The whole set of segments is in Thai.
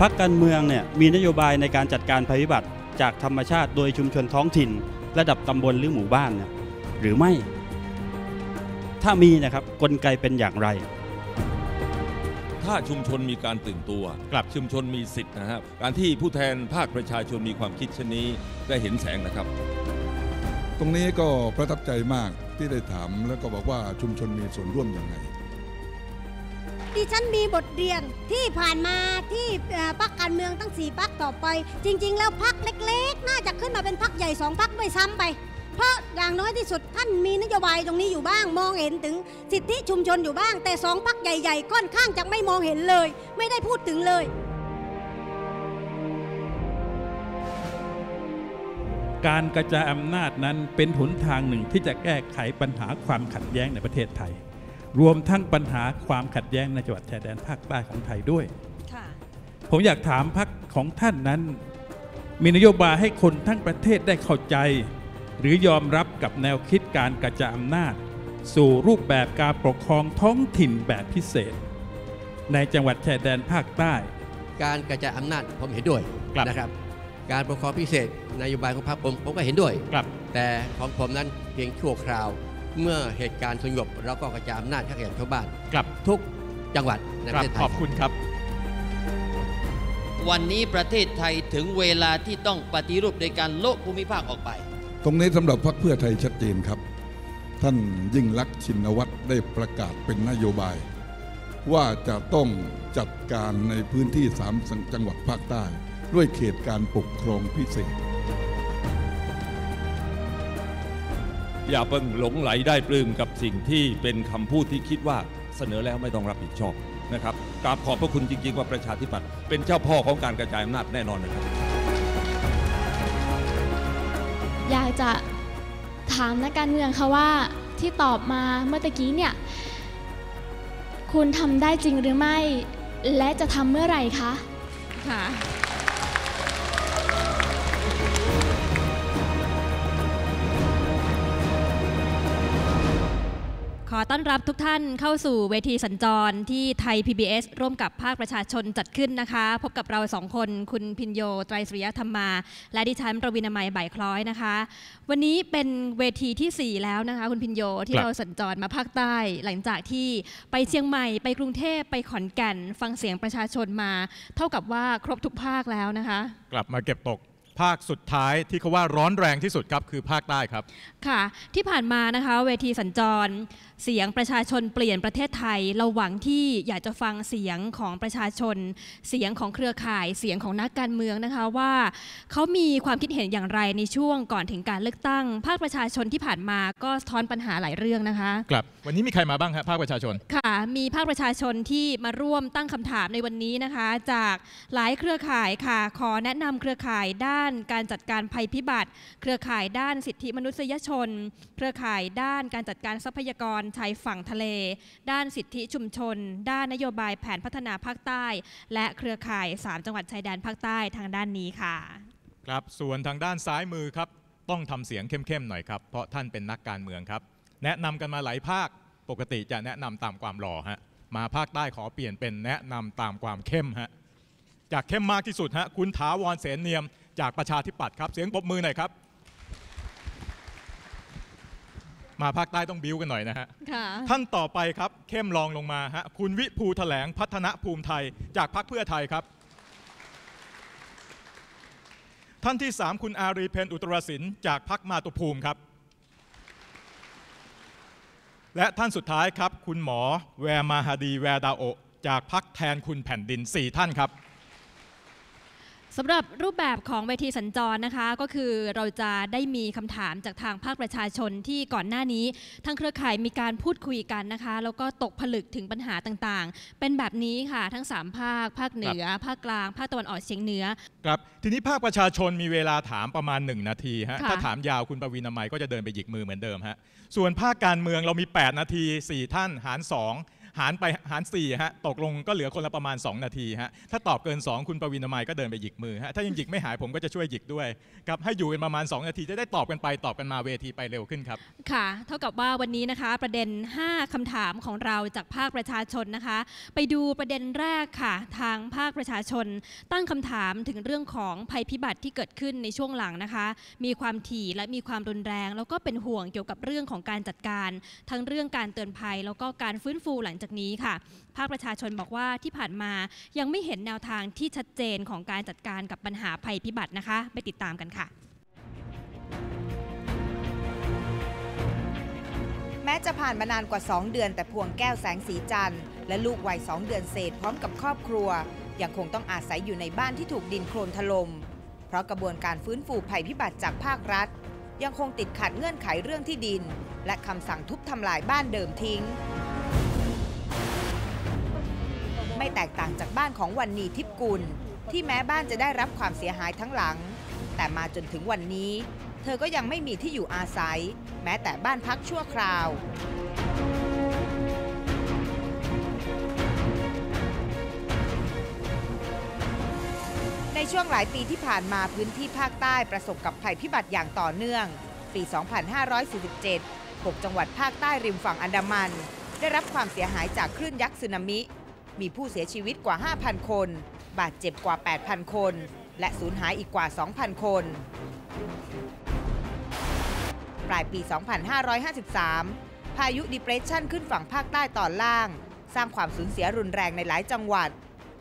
พักการเมืองเนี่ยมีนโยบายในการจัดการภัยพิบัติจากธรรมชาติโดยชุมชนท้องถิ่น ระดับตำบลหรือหมู่บ้านเนี่ยหรือไม่ ถ้ามีนะครับกลไกเป็นอย่างไร ถ้าชุมชนมีการตื่นตัว กลับชุมชนมีสิทธิ์นะครับการที่ผู้แทนภาคประชาชนมีความคิดเช่นนี้ได้เห็นแสงนะครับ ตรงนี้ก็ประทับใจมากที่ได้ถามแล้วก็บอกว่าชุมชนมีส่วนร่วมยังไง ดิฉันมีบทเรียนที่ผ่านมาที่พรรคการเมืองตั้งสี่พรรคต่อไป จริง ๆ แล้วพรรคเล็กๆ น่าจะขึ้นมาเป็นพรรคใหญ่สองพรรคด้วยซ้ำไป เพราะอย่างน้อยที่สุดท่านมีนโยบายตรงนี้อยู่บ้าง มองเห็นถึงสิทธิชุมชนอยู่บ้าง แต่สองพรรคใหญ่ๆค่อนข้างจะไม่มองเห็นเลย ไม่ได้พูดถึงเลย การกระจายอำนาจนั้นเป็นหนทางหนึ่งที่จะแก้ไขปัญหาความขัดแย้งในประเทศไทย รวมทั้งปัญหาความขัดแย้งในจังหวัดชายแดนภาคใต้ของไทยด้วยค่ะผมอยากถามพักของท่านนั้น มีนโยบายให้คนทั้งประเทศได้เข้าใจ หรือยอมรับกับแนวคิดการกระจายอำนาจ สู่รูปแบบการปกครองท้องถิ่นแบบพิเศษ ในจังหวัดชายแดนภาคใต้ การกระจายอำนาจผมเห็นด้วยครับนะครับการปกครองพิเศษนโยบายของพรรคผมผมก็เห็นด้วยครับแต่ของผมนั้นเพียงชั่วคราว เมื่อเหตุการณ์สงบเราก็กระจายอำนาจให้แก่ชาวบ้านกลับทุกจังหวัดในกปลัระบเทศไทขยอบคุณครับ วันนี้ประเทศไทยถึงเวลาที่ต้องปฏิรูปโดยการโลกภูมิภาคออกไป ตรงนี้สำหรับพรรคเพื่อไทยชัดเจนครับ ท่านยิ่งลักษณ์ชินวัตรได้ประกาศเป็นนโยบาย ว่าจะต้องจัดการในพื้นที่สามจังหวัดภาคใต้ ด้วยเขตการปกครองพิเศษ อย่าเพิ่งหลงไหลได้ปลื้มกับสิ่งที่เป็นคำพูดที่คิดว่าเสนอแล้วไม่ต้องรับผิดชอบนะครับกราบขอบพระคุณจริง ๆ ว่าประชาธิปัตย์เป็นเจ้าพ่อของการกระจายอำนาจแน่นอนนะครับ อยากจะถามนักการเมืองค่ะว่าที่ตอบมาเมื่อตะกี้เนี่ย คุณทำได้จริงหรือไม่ และจะทำเมื่อไหร่คะค่ะ อต้อนรับทุกท่านเข้าสู่เวทีสัญจรที่ไทย PBS ร่วมกับภาคประชาชนจัดขึ้นนะคะ พบกับเราสองคน คุณพินโยไตรสุริยธรรมา และดิฉันประวินามัยบ่ายคล้อยนะคะ วันนี้เป็นเวทีทีสี่4 แล้วนะคะ คุณพินโยที่เราสัญจรมาภาคใต้ หลังจากที่ไปเชียงใหม่ไปกรุงเทพไปขอนแก่น ฟังเสียงประชาชนมา เท่ากับว่าครบทุกภาคแล้วนะคะ กลับมาเก็บตก ภาคสุดท้ายที่เขาว่าร้อนแรงที่สุดครับคือภาคใต้ครับ ค่ะ ที่ผ่านมานะคะ เวทีสัญจร เสียงประชาชนเปลี่ยนประเทศไทย เราหวังที่อยากจะฟังเสียงของประชาชน เสียงของเครือข่าย เสียงของนักการเมืองนะคะว่าเขามีความคิดเห็นอย่างไรในช่วงก่อนถึงการเลือกตั้ง ภาคประชาชนที่ผ่านมาก็สะท้อนปัญหาหลายเรื่องนะคะกลับวันนี้มีใครมาบ้างครับภาคประชาชนค่ะ มีภาคประชาชนที่มาร่วมตั้งคำถามในวันนี้นะคะ จากหลายเครือข่ายค่ะ ขอแนะนำเครือข่ายด้านการจัดการภัยพิบัติ เครือข่ายด้านสิทธิมนุษยชน เครือข่ายด้านการจัดการทรัพยากรชายฝั่งทะเล ด้านสิทธิชุมชน ด้านนโยบายแผนพัฒนาภาคใต้ และเครือข่าย 3 จังหวัดชายแดนภาคใต้ทางด้านนี้ค่ะ ครับส่วนทางด้านซ้ายมือครับต้องทำเสียงเข้มๆหน่อยครับเพราะท่านเป็นนักการเมืองครับ แนะนำกันมาหลายภาคปกติจะแนะนำตามความหล่อฮะมาภาคใต้ขอเปลี่ยนเป็นแนะนำตามความเข้มฮะจากเข้มมากที่สุดฮะคุณถาวรเสนเนียม จากประชาธิปัตย์ครับ เสียงปรบมือหน่อยครับ มาภาคใต้ต้องบิ้วกันหน่อยนะฮะค่ะท่านต่อไปครับเข้มรองลงมาฮะคุณวิภูแถลงพัฒนภูมิไทย จากพรรคเพื่อไทยครับ ท่านที่ 3 คุณอารีเพนอุตรศินจากพรรคมาตุภูมิครับ และท่านสุดท้ายครับ คุณหมอแวร์มาฮาดีแวร์ดาโอจากพรรคแทนคุณแผ่นดิน 4 ท่านครับ สำหรับรูปแบบของเวทีสัญจรนะคะ ก็คือเราจะได้มีคำถามจากทางภาคประชาชนที่ก่อนหน้านี้ทางเครือข่ายมีการพูดคุยกันนะคะ แล้วก็ตกผลึกถึงปัญหาต่างๆ เป็นแบบนี้ค่ะทั้ง 3 ภาค ภาคเหนือ ภาคกลาง ภาคตะวันออกเฉียงเหนือ ครับทีนี้ภาคประชาชนมีเวลาถามประมาณ 1 นาทีฮะค่ะถ้าถามยาวคุณปวีนามัยก็จะเดินไปหยิกมือเหมือนเดิมฮะส่วนภาคการเมืองเรามี 8 นาที 4 ท่านหาร 2 หารไปหาร4ฮะตกลงก็เหลือคนละประมาณ 2 นาทีฮะถ้าตอบเกิน 2 คุณประวินทำไมยก็เดินไปหยิกมือฮะถ้ายังหยิกไม่หายผมก็จะช่วยหยิกด้วยครับให้อยู่กันประมาณ 2 นาทีจะได้ตอบกันไปตอบกันมาเวทีไปเร็วขึ้นครับค่ะ เท่ากับว่าวันนี้นะคะประเด็น 5คำถามของเราจากภาคประชาชนนะคะ ไปดูประเด็นแรกค่ะ ทางภาคประชาชน ตั้งคำถามถึงเรื่องของภัยพิบัติที่เกิดขึ้นในช่วงหลังนะคะ มีความถี่และมีความรุนแรง แล้วก็เป็นห่วงเกี่ยวกับเรื่องของการจัดการ ทั้งเรื่องการเตือนภัย แล้วก็การฟื้นฟูหลังจากนี้ค่ะ ภาคประชาชนบอกว่าที่ผ่านมายังไม่เห็นแนวทางที่ชัดเจนของการจัดการกับปัญหาภัยพิบัตินะคะ ไปติดตามกันค่ะแม้จะผ่านมานานกว่า 2 เดือนแต่พวงแก้วแสงสีจันทร์และลูกวัย 2 เดือนเศษพร้อมกับครอบครัว ยังคงต้องอาศัยอยู่ในบ้านที่ถูกดินโคลนถลม่มเพราะกระบวนการฟื้นฟูภัยพิบัติจากภาครัฐ ยังคงติดขัดเงื่อนไขเรื่องที่ดิน และคำสั่งทุบทำลายบ้านเดิมทิ้ง แตกต่างจากบ้านของวันนีทิพกุล ที่แม้บ้านจะได้รับความเสียหายทั้งหลัง แต่มาจนถึงวันนี้ เธอก็ยังไม่มีที่อยู่อาศัย แม้แต่บ้านพักชั่วคราว ในช่วงหลายปีที่ผ่านมาพื้นที่ภาคใต้ประสบกับภัยพิบัติอย่างต่อเนื่อง ปี 2547 6 จังหวัดภาคใต้ริมฝั่งอันดามัน ได้รับความเสียหายจากคลื่นยักษ์สึนามิ มีผู้เสียชีวิตกว่า 5,000 คน บาดเจ็บกว่า 8,000 คน และสูญหายอีกกว่า 2,000 คน ปลายปี 2553 พายุ Depression ขึ้นฝั่งภาคใต้ตอนล่าง สร้างความสูญเสียรุนแรงในหลายจังหวัด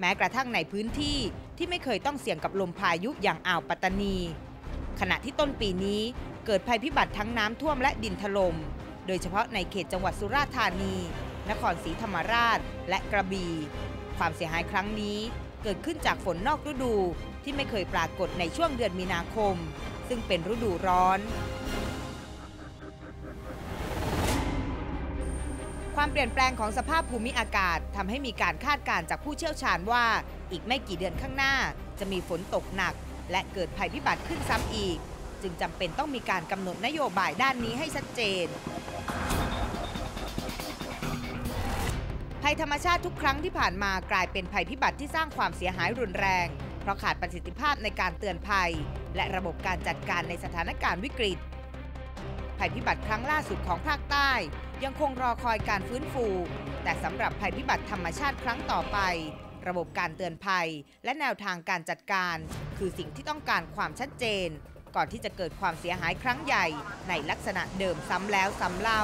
แม้กระทั่งในพื้นที่ที่ไม่เคยต้องเสี่ยงกับลมพายุอย่างอ่าวปัตตานี ขณะที่ต้นปีนี้เกิดภัยพิบัติทั้งน้ำท่วมและดินถลม่ม โดยเฉพาะในเขตจังหวัดสุราษฎร์ธานี นครศรีธรรมราช และกระบี่ความเสียหายครั้งนี้เกิดขึ้นจากฝนนอกฤดูที่ไม่เคยปรากฏในช่วงเดือนมีนาคม ซึ่งเป็นฤดูร้อน ความเปลี่ยนแปลงของสภาพภูมิอากาศทำให้มีการคาดการณ์จากผู้เชี่ยวชาญว่า อีกไม่กี่เดือนข้างหน้า จะมีฝนตกหนัก และเกิดภัยพิบัติขึ้นซ้ำอีก จึงจำเป็นต้องมีการกำหนดนโยบายด้านนี้ให้ชัดเจน ภัยธรรมชาติทุกครั้งที่ผ่านมากลายเป็นภัยพิบัติที่สร้างความเสียหายรุนแรง เพราะขาดประสิทธิภาพในการเตือนภัย และระบบการจัดการในสถานการณ์วิกฤต ภัยพิบัติครั้งล่าสุดของภาคใต้ ยังคงรอคอยการฟื้นฟู แต่สำหรับภัยพิบัติธรรมชาติครั้งต่อไป ระบบการเตือนภัย และแนวทางการจัดการ คือสิ่งที่ต้องการความชัดเจน ก่อนที่จะเกิดความเสียหายครั้งใหญ่ในลักษณะเดิมซ้ำแล้วซ้ำเล่า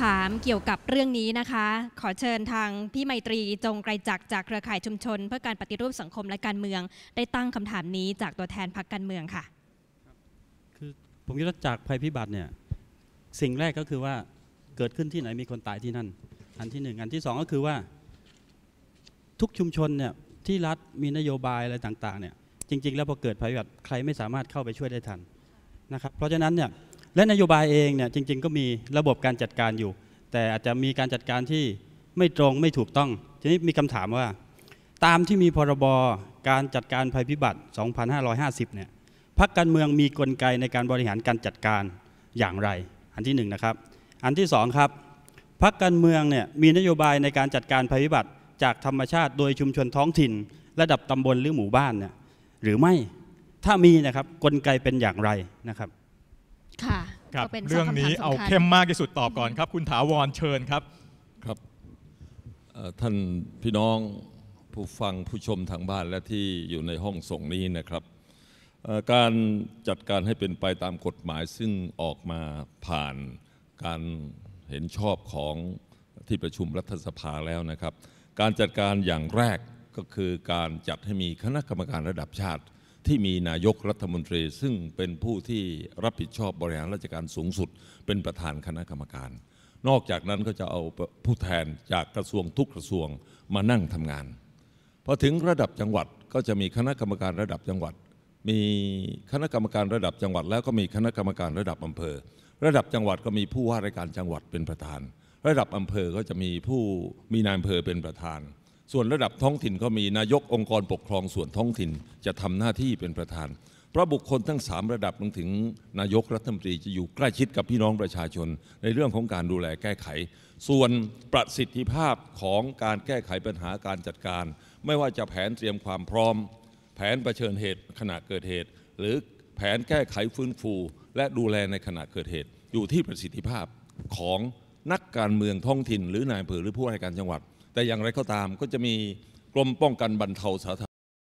ถามเกี่ยวกับเรื่องนี้นะคะ ขอเชิญทางพี่ไมตรีจงไกรจักจากเครือข่ายชุมชน เพื่อการปฏิรูปสังคมและการเมือง ได้ตั้งคำถามนี้จากตัวแทนพรรคการเมืองค่ะคือผมคิดว่าจากภัยพิบัติเนี่ยสิ่งแรกก็คือว่าเกิดขึ้นที่ไหนมีคนตายที่นั่น อันที่หนึ่งอันที่สองก็คือว่า ทุกชุมชนเนี่ยที่รัฐมีนโยบายอะไรต่างๆเนี่ยจริง ๆ แล้วพอเกิดภัยพิบัติใครไม่สามารถเข้าไปช่วยได้ทันนะครับเพราะฉะนั้นเนี่ย และนโยบายเองเนี่ยจริง ๆ ก็มีระบบการจัดการอยู่ แต่อาจจะมีการจัดการที่ไม่ตรงไม่ถูกต้อง ทีนี้มีคำถามว่า ตามที่มีพรบการจัดการภัยพิบัติ 2550 เนี่ยพักการเมืองมีกลไกในการบริหารการจัดการอย่างไร อันที่หนึ่งนะครับ อันที่สองครับพักการเมืองเนี่ยมีนโยบายในการจัดการภัยพิบัติจากธรรมชาติโดยชุมชนท้องถิ่น ระดับตำบลหรือหมู่บ้านเนี่ยหรือไม่ถ้ามีนะครับกลไกเป็นอย่างไรนะครับ ค่ะครับก็เป็นเรื่องนี้สงคำถเอาสำคัญเข้มมากที่สุดตอบก่อนครับ คุณถาวรเชิญครับครับเอ่อท่านพี่น้องผู้ฟังผู้ชมทางบ้านและที่อยู่ในห้องส่งนี้นะครับเอ่อการจัดการให้เป็นไปตามกฎหมายซึ่งออกมาผ่านการเห็นชอบของที่ประชุมรัฐสภาแล้วนะครับ การจัดการอย่างแรกก็คือการจัดให้มีคณะกรรมการระดับชาติ ที่มีนายกรัฐมนตรี ซึ่งเป็นผู้ที่รับผิดชอบบริหารราชการสูงสุด เป็นประธานคณะกรรมการ นอกจากนั้นก็จะเอาผู้แทนจากกระทรวงทุกกระทรวงมานั่งทำงานพอถึงระดับจังหวัดก็จะมีคณะกรรมการระดับจังหวัด มีคณะกรรมการระดับจังหวัด แล้วก็มีคณะกรรมการระดับอำเภอ ระดับจังหวัดก็มีผู้ว่าราชการจังหวัดเป็นประธาน ระดับอำเภอก็จะมีผู้มีนายอำเภอเป็นประธาน ส่วนระดับท้องถิ่นก็มีนายกองค์กรปกครองส่วนท้องถิ่นจะทำหน้าที่เป็นประธาน เพราะบุคคลทั้ง 3 ระดับลงถึงนายกรัฐมนตรีจะอยู่ใกล้ชิดกับพี่น้องประชาชน ในเรื่องของการดูแลแก้ไข ส่วนประสิทธิภาพของการแก้ไขปัญหาการจัดการ ไม่ว่าจะแผนเตรียมความพร้อม แผนเผชิญเหตุขณะเกิดเหตุ หรือแผนแก้ไขฟื้นฟู และดูแลในขณะเกิดเหตุ อยู่ที่ประสิทธิภาพของนักการเมืองท้องถิ่น หรือนายอำเภอหรือผู้ว่าราชการจังหวัด แต่อย่างไรก็ตามก็จะมีกรมป้องกันบรรเทาสาธารณ